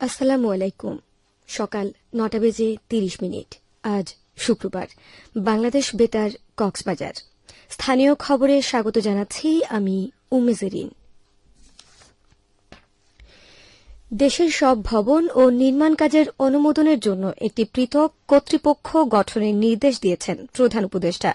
আসসালামু আলাইকুম। সকাল নটা বেজে তিরিশ মিনিট। আজ শুক্রবার। বাংলাদেশ বেতার কক্সবাজার। স্থানীয় খবরে স্বাগত জানাচ্ছি আমি উমেজেরিন দেশের সব ভবন ও নির্মাণ কাজের অনুমোদনের জন্য একটি পৃথক কর্তৃপক্ষ গঠনের নির্দেশ দিয়েছেন প্রধান উপদেষ্টা।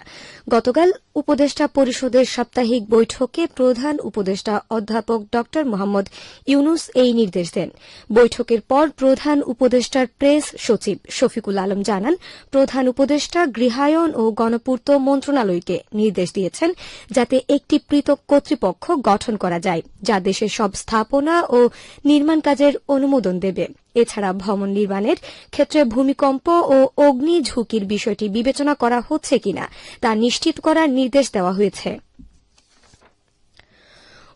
গতকাল উপদেষ্টা পরিষদের সাপ্তাহিক বৈঠকে প্রধান উপদেষ্টা অধ্যাপক ড মোহাম্মদ ইউনুস এই নির্দেশ দেন। বৈঠকের পর প্রধান উপদেষ্টার প্রেস সচিব শফিকুল আলম জানান, প্রধান উপদেষ্টা গৃহায়ন ও গণপূর্ত মন্ত্রণালয়কে নির্দেশ দিয়েছেন যাতে একটি পৃথক কর্তৃপক্ষ গঠন করা যায়, যা দেশের সব স্থাপনা ও নির্মাণ কাজের অনুমোদন দেবে। এছাড়া ভবন নির্মাণের ক্ষেত্রে ভূমিকম্প ও অগ্নি ঝুঁকির বিষয়টি বিবেচনা করা হচ্ছে কিনা তা নিশ্চিত করার নির্দেশ দেওয়া হয়েছে।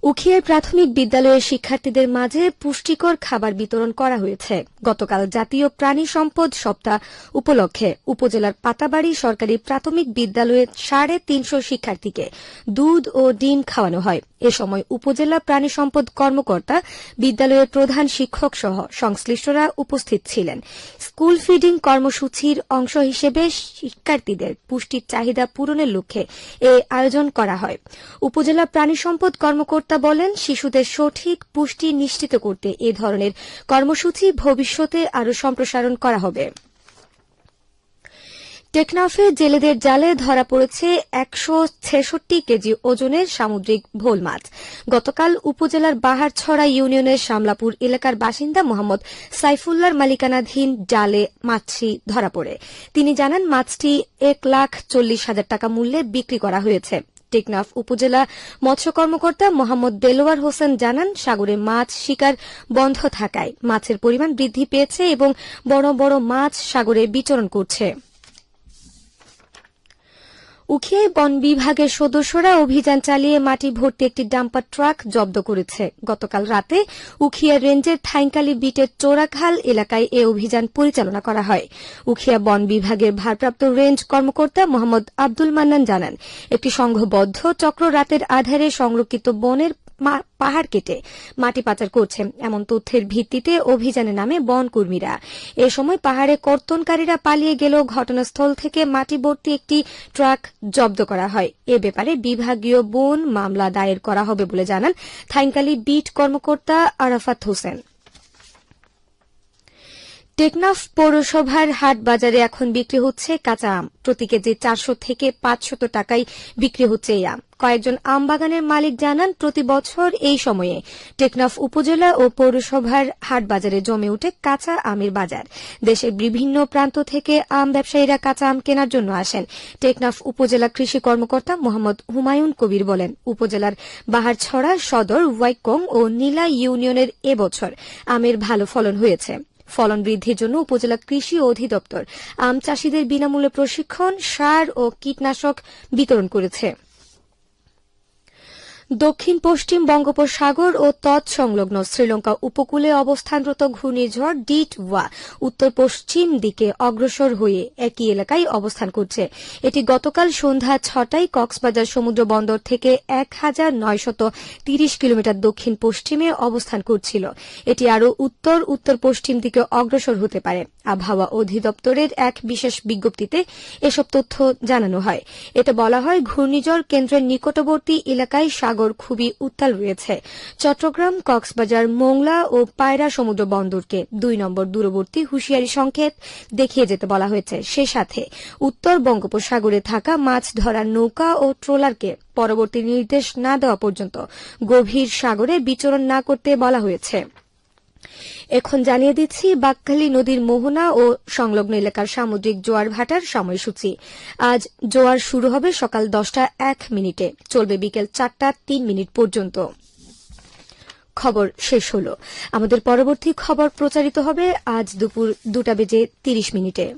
উখিয়ার প্রাথমিক বিদ্যালয়ের শিক্ষার্থীদের মাঝে পুষ্টিকর খাবার বিতরণ করা হয়েছে। গতকাল জাতীয় প্রাণী সম্পদ সপ্তাহ উপলক্ষে উপজেলার পাতাবাড়ি সরকারি প্রাথমিক বিদ্যালয়ের সাড়ে তিনশো শিক্ষার্থীকে দুধ ও ডিম খাওয়ানো হয়। এ সময় উপজেলা প্রাণী সম্পদ কর্মকর্তা, বিদ্যালয়ের প্রধান শিক্ষক সহ সংশ্লিষ্টরা উপস্থিত ছিলেন। স্কুল ফিডিং কর্মসূচির অংশ হিসেবে শিক্ষার্থীদের পুষ্টির চাহিদা পূরণের লক্ষ্যে এ আয়োজন করা হয়। উপজেলা প্রাণী সম্পদ কর্মকর্তা বলেন, শিশুদের সঠিক পুষ্টি নিশ্চিত করতে এ ধরনের কর্মসূচি ভবিষ্যতে আরও সম্প্রসারণ করা হবে। টেকনাফে জেলেদের জালে ধরা পড়েছে একশো ছেষট্টি কেজি ওজনের সামুদ্রিক ভোল মাছ। গতকাল উপজেলার বাহারছড়া ইউনিয়নের শামলাপুর এলাকার বাসিন্দা মোহাম্মদ সাইফুল্লার মালিকানাধীন জালে মাছটি ধরা পড়ে। তিনি জানান, মাছটি এক লাখ চল্লিশ হাজার টাকা মূল্যে বিক্রি করা হয়েছে। টেকনাফ উপজেলা মৎস্য কর্মকর্তা মোহাম্মদ দেলোয়ার হোসেন জানান, সাগরে মাছ শিকার বন্ধ থাকায় মাছের পরিমাণ বৃদ্ধি পেয়েছে এবং বড় বড় মাছ সাগরে বিচরণ করছে। উখিয়ায় বন বিভাগের সদস্যরা অভিযান চালিয়ে মাটি ভর্তি একটি ডাম্পার ট্রাক জব্দ করেছে। গতকাল রাতে উখিয়া রেঞ্জের থাইংকালি বিটের চোরাখাল এলাকায় এ অভিযান পরিচালনা করা হয়। উখিয়া বন বিভাগের ভারপ্রাপ্ত রেঞ্জ কর্মকর্তা মোহাম্মদ আব্দুল মান্নান জানান, একটি সংঘবদ্ধ চক্র রাতের আধারে সংরক্ষিত বনের পাহাড় কেটে মাটি পাচার করছে। এমন তথ্যের ভিত্তিতে অভিযানে নামে বন কর্মীরা এ সময় পাহাড়ে কর্তনকারীরা পালিয়ে গেলেও ঘটনাস্থল থেকে মাটি ভর্তি একটি ট্রাক জব্দ করা হয়। এ ব্যাপারে বিভাগীয় বন মামলা দায়ের করা হবে বলে জানান থাইংকালি বিট কর্মকর্তা আরাফাত হোসেন। টেকনাফ পৌরসভার হাট বাজারে এখন বিক্রি হচ্ছে কাঁচা আম। প্রতি কেজি চারশো থেকে পাঁচশত টাকায় বিক্রি হচ্ছে এই আম। কয়েকজন আম বাগানের মালিক জানান, প্রতি বছর এই সময়ে টেকনাফ উপজেলা ও পৌরসভার হাট বাজারে জমে উঠে কাঁচা আমের বাজার। দেশের বিভিন্ন প্রান্ত থেকে আম ব্যবসায়ীরা কাঁচা আম কেনার জন্য আসেন। টেকনাফ উপজেলা কৃষি কর্মকর্তা মোহাম্মদ হুমায়ুন কবির বলেন, উপজেলার বাহারছড়া সদর, ওয়াইকং ও নীলা ইউনিয়নের এবছর আমের ভালো ফলন হয়েছে। ফলন বৃদ্ধির জন্য উপজেলা কৃষি অধিদপ্তর আম চাষীদের বিনামূল্যে প্রশিক্ষণ, সার ও কীটনাশক বিতরণ করেছে। দক্ষিণ পশ্চিম বঙ্গোপসাগর ও তৎসংলগ্ন শ্রীলঙ্কা উপকূলে অবস্থানরত ঘূর্ণিঝড় ডিট ওয়া উত্তর পশ্চিম দিকে অগ্রসর হয়ে একই এলাকায় অবস্থান করছে। এটি গতকাল সন্ধ্যা ছটায় কক্সবাজার সমুদ্র বন্দর থেকে এক হাজার নয়শত তিরিশ কিলোমিটার দক্ষিণ পশ্চিমে অবস্থান করছিল। এটি আরও উত্তর উত্তর পশ্চিম দিকে অগ্রসর হতে পারে। আবহাওয়া অধিদপ্তরের এক বিশেষ বিজ্ঞপ্তিতে এসব তথ্য জানানো হয়। এতে বলা হয়, ঘূর্ণিঝড় কেন্দ্রের নিকটবর্তী এলাকায় সাগর খুবই উত্তাল রয়েছে। চট্টগ্রাম, কক্সবাজার, মোংলা ও পায়রা সমুদ্র বন্দরকে দুই নম্বর দূরবর্তী হুঁশিয়ারি সংকেত দেখিয়ে যেতে বলা হয়েছে। সে সাথে উত্তর বঙ্গোপসাগরে থাকা মাছ ধরার নৌকা ও ট্রোলারকে পরবর্তী নির্দেশ না দেওয়া পর্যন্ত গভীর সাগরে বিচরণ না করতে বলা হয়েছে। এখন জানিয়ে দিচ্ছি বাকখালী নদীর মোহনা ও সংলগ্ন এলাকার সামুদ্রিক জোয়ার ভাটার সময়সূচি। আজ জোয়ার শুরু হবে সকাল দশটা এক মিনিটে। চলবে বিকেল চারটা তিন মিনিট পর্যন্ত। খবর শেষ হল। আমাদের পরবর্তী খবর প্রচারিত হবে আজ দুপুর দুটা বেজে তিরিশ মিনিটে।